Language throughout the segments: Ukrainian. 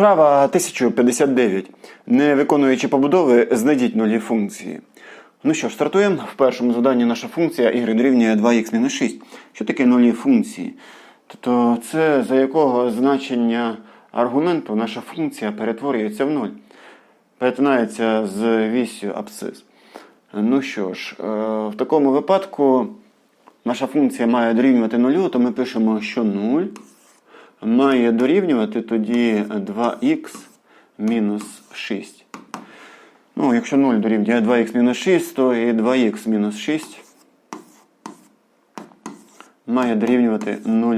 Вправа 1059. Не виконуючи побудови, знайдіть нулі функції. Ну що ж, стартуємо. В першому заданні наша функція y дорівнює 2х-6. Що таке нулі функції? Тобто це за якого значення аргументу наша функція перетворюється в нуль. Перетинається з вісю абсцис. Ну що ж, е, в такому випадку наша функція має дорівнювати нулю, то ми пишемо, що 0 має дорівнювати тоді 2х мінус 6. Ну, якщо 0 дорівнює 2х мінус 6, то і 2х мінус 6 має дорівнювати 0.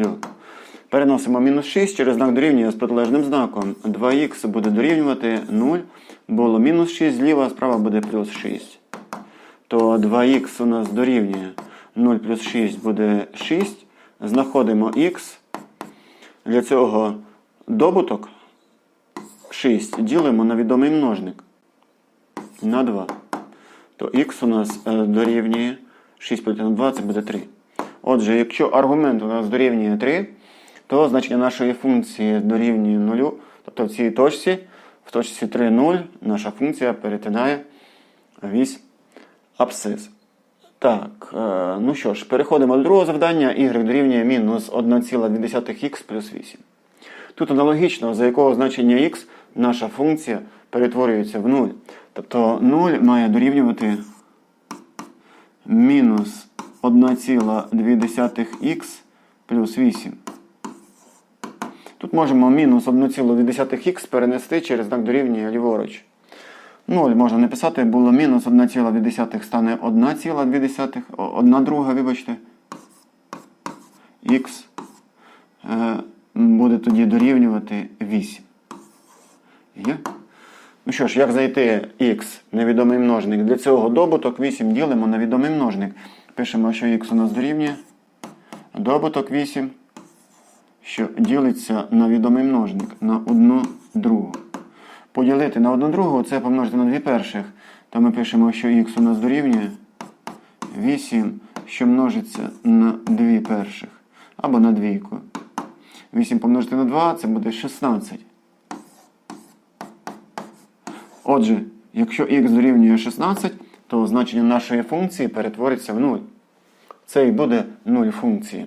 Переносимо мінус 6 через знак дорівнює з протилежним знаком. 2х буде дорівнювати 0. Було мінус 6 зліва, справа буде плюс 6. То 2х у нас дорівнює 0 плюс 6 буде 6. Знаходимо х. Для цього добуток 6 ділимо на відомий множник на 2. То х у нас е, дорівнює 6 поділити на 2, це буде 3. Отже, якщо аргумент у нас дорівнює 3, то значення нашої функції дорівнює 0. Тобто в цій точці, в точці 3, 0, наша функція перетинає вісь абсцис. Так, е, ну що ж, переходимо до другого завдання. y дорівнює мінус 1,2х плюс 8. Тут аналогічно, за якого значення х наша функція перетворюється в 0. Тобто 0 має дорівнювати мінус 1,2х плюс 8. Тут можемо мінус 1,2х перенести через знак дорівнює ліворуч. 0 можна написати, було мінус 1,2 стане 1,2, 1 друга, вибачте. Х е, буде тоді дорівнювати 8. Є? Ну що ж, як знайти х невідомий множник? Для цього добуток 8 ділимо на відомий множник. Пишемо, що х у нас дорівнює. Добуток 8, що ділиться на відомий множник на 1 другу. Поділити на 1 другу це помножити на 2 перших. То ми пишемо, що х у нас дорівнює 8, що множиться на 2 перших. Або на двійку. 8 помножити на 2 це буде 16. Отже, якщо х дорівнює 16, то значення нашої функції перетвориться в 0. Це і буде 0 функції.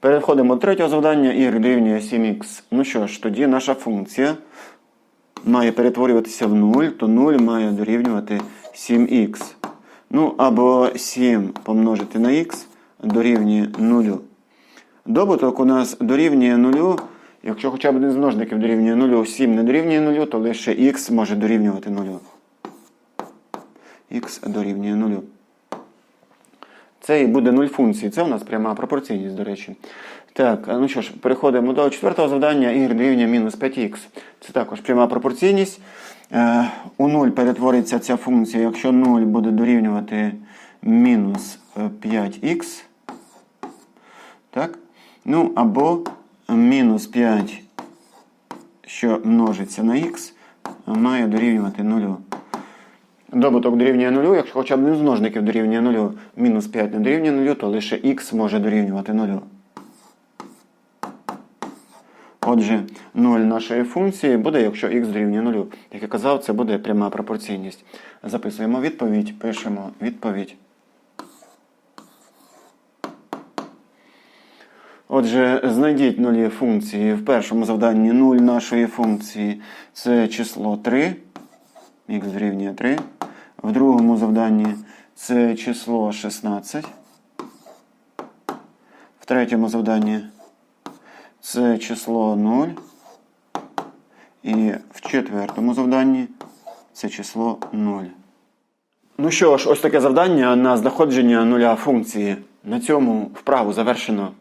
Переходимо до третього завдання, y дорівнює 7х. Ну що ж, тоді наша функція має перетворюватися в 0, то 0 має дорівнювати 7х. Ну, або 7 помножити на х дорівнює 0. Добуток у нас дорівнює 0. Якщо хоча б один з множників дорівнює 0, 7 не дорівнює 0, то лише х може дорівнювати 0. х дорівнює 0. Це і буде 0 функції. Це у нас пряма пропорційність, до речі. Так, ну що ж, переходимо до четвертого завдання. y дорівнює мінус 5х. Це також пряма пропорційність. Е, у 0 перетвориться ця функція, якщо 0 буде дорівнювати мінус 5х. Так? Ну, або мінус 5, що множиться на х, має дорівнювати 0. Добуток дорівнює 0, якщо хоча б один з множників дорівнює 0, мінус 5 не дорівнює 0, то лише х може дорівнювати 0. Отже, 0 нашої функції буде, якщо х дорівнює 0. Як я казав, це буде пряма пропорційність. Записуємо відповідь, пишемо відповідь. Отже, знайдіть нулі функції. В першому завданні 0 нашої функції це число 3. Х дорівнює 3. В другому завданні це число 16. В третьому завданні це число 0. І в четвертому завданні це число 0. Ну що ж, ось таке завдання на знаходження нуля функції. На цьому вправу завершено.